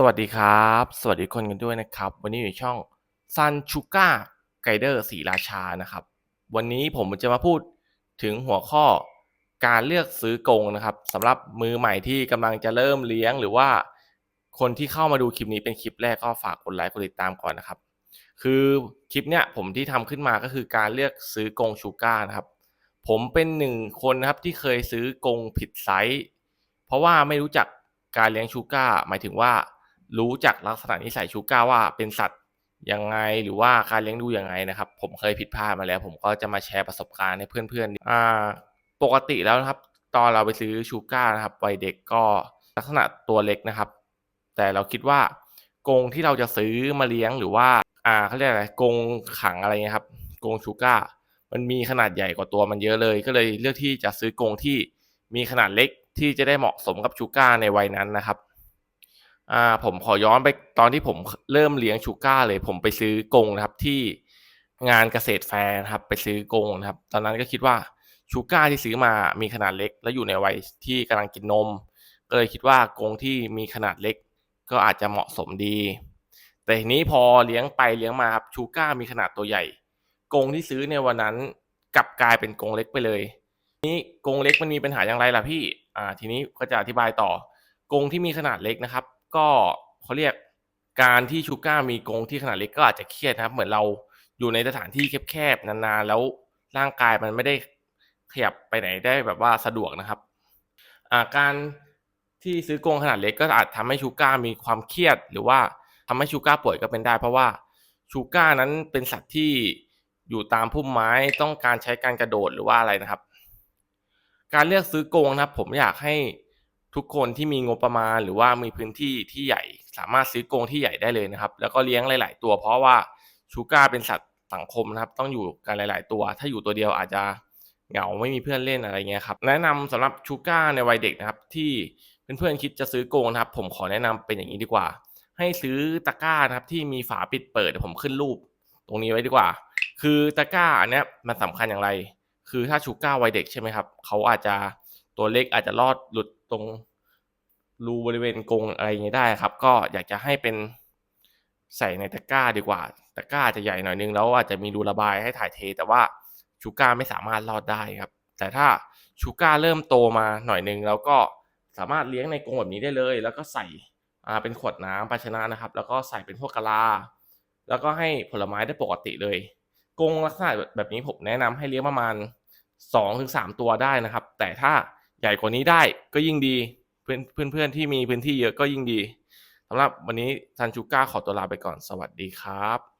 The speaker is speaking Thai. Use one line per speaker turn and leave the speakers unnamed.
สวัสดีครับ สวัสดีคนกันด้วยนะครับ วันนี้อยู่ช่องซันชูก้าไกเดอร์สีราชานะครับ วันนี้ผมจะมาพูดถึงหัวข้อการเลือกซื้อกงนะครับสำหรับมือใหม่ที่กำลังจะเริ่มเลี้ยงหรือว่าคนที่เข้ามาดูคลิปนี้เป็นคลิปแรกก็ฝากกดไลค์กดติดตามก่อนนะครับ คือคลิปเนี้ยผมที่ทำขึ้นมาก็คือการเลือกซื้อกงชูก้านะครับ ผมเป็นหนึ่งคนนะครับที่เคยซื้อกงผิดไซส์เพราะว่าไม่รู้จักการเลี้ยงชูก้าหมายถึงว่า รู้จักลักษณะนิสัยชูก้าว่าเป็นสัตว์ยังไงหรือว่าการเลี้ยงดูยังไงนะครับ ผมเคยผิดพลาดมาแล้ว ผมก็จะมาแชร์ประสบการณ์ให้เพื่อนๆอ่าปกติแล้วนะครับ ตอนเราไปซื้อชูก้านะครับวัยเด็กก็ลักษณะตัวเล็กนะครับ แต่เราคิดว่ากรงที่เราจะซื้อมาเลี้ยงหรือว่าอ่าเขาเรียกอะไรกรงขังอะไรเงี้ยครับกรงชูก้ามันมีขนาดใหญ่กว่าตัวมันเยอะเลย ก็เลยเลือกที่จะซื้อกรงที่มีขนาดเล็กที่จะได้เหมาะสมกับชูก้าในวัยนั้นนะครับ อ่าผมขอย้อนไปตอนที่ผมเริ่มเลี้ยงชูก้าเลย ผมไปซื้อกงนะครับที่งานเกษตรแฟร์นะครับ ไปซื้อกงนะครับ ตอนนั้นก็คิดว่าชูก้าที่ซื้อมามีขนาดเล็ก และอยู่ในวัยที่กำลังกินนม ก็เลยคิดว่ากงที่มีขนาดเล็ก ก็อาจจะเหมาะสมดี แต่ทีนี้พอเลี้ยงไปเลี้ยงมาครับชูก้ามีขนาดตัวใหญ่กงที่ซื้อในวันนั้นกลับกลายเป็นกงเล็กไปเลย นี้กงเล็กมันมีปัญหาอย่างไรล่ะพี่อ่าทีนี้ก็จะอธิบายต่อกงที่มีขนาดเล็กนะครับ ก็เขาเรียกการที่ชูก้ามีกรงที่ขนาดเล็กก็อาจจะเครียดนะครับ เหมือนเราอยู่ในสถานที่แคบๆนานๆ แล้วร่างกายมันไม่ได้ขยับไปไหนได้แบบว่าสะดวกนะครับาการที่ซื้อกรงขนาดเล็กก็อาจทำให้ชูก้ามีความเครียด หรือว่าทำให้ชูก้าป่วยก็เป็นได้ เพราะว่าชูก้านั้นเป็นสัตว์ที่อยู่ตามพุ่มไม้ต้องการใช้การกระโดดหรือว่าอะไรนะครับ การเลือกซื้อกรงนะครับ ผมอยากให้ ทุกคนที่มีงบประมาณ หรือว่ามีพื้นที่ที่ใหญ่ สามารถซื้อกรงที่ใหญ่ได้เลยนะครับ แล้วก็เลี้ยงหลาย ๆ ตัว เพราะว่าชูก้าเป็นสัตว์สังคมนะครับ ต้องอยู่กันหลาย ๆ ตัว ถ้าอยู่ตัวเดียวอาจจะเหงาไม่มีเพื่อนเล่นอะไรเงี้ยครับแนะนำสำหรับชูก้าในวัยเด็กนะครับ ที่เพื่อนๆคิดจะซื้อกรงนะครับ ผมขอแนะนำเป็นอย่างนี้ดีกว่า ให้ซื้อตะกร้านะครับที่มีฝาปิดเปิดผมขึ้นรูป ตรงนี้ไว้ดีกว่า คือตะกร้าอันนี้มันสำคัญอย่างไร คือถ้าชูก้าวัยเด็กใช่ไหมครับเขาอาจจะตัวเล็กอาจจะรอดหลุดตรง รูบริเวณกรงอะไรอย่างนี้ได้ครับ ก็อยากจะให้เป็นใส่ในตะกร้าดีกว่า ตะกร้าจะใหญ่หน่อยนึง แล้วอาจจะมีรูระบายให้ถ่ายเท แต่ว่าชูก้าไม่สามารถรอดได้ครับ แต่ถ้าชูก้าเริ่มโตมาหน่อยนึง แล้วก็สามารถเลี้ยงในกรงแบบนี้ได้เลย แล้วก็ใส่เป็นขวดน้ำภาชนะนะครับ แล้วก็ใส่เป็นพวกกะลา แล้วก็ให้ผลไม้ได้ปกติเลยกรงลักษณะแบบนี้ผมแนะนำให้เลี้ยงประมาณสองถึงสามตัวได้นะครับ แต่ถ้าใหญ่กว่านี้ได้ก็ยิ่งดี พื่อนเพื่อนเพื่อนที่มีพื้นที่เยอะก็ยิ่งดีสำหรับวันนี้ซันชูก้าขอตัวลาไปก่อนสวัสดีครับ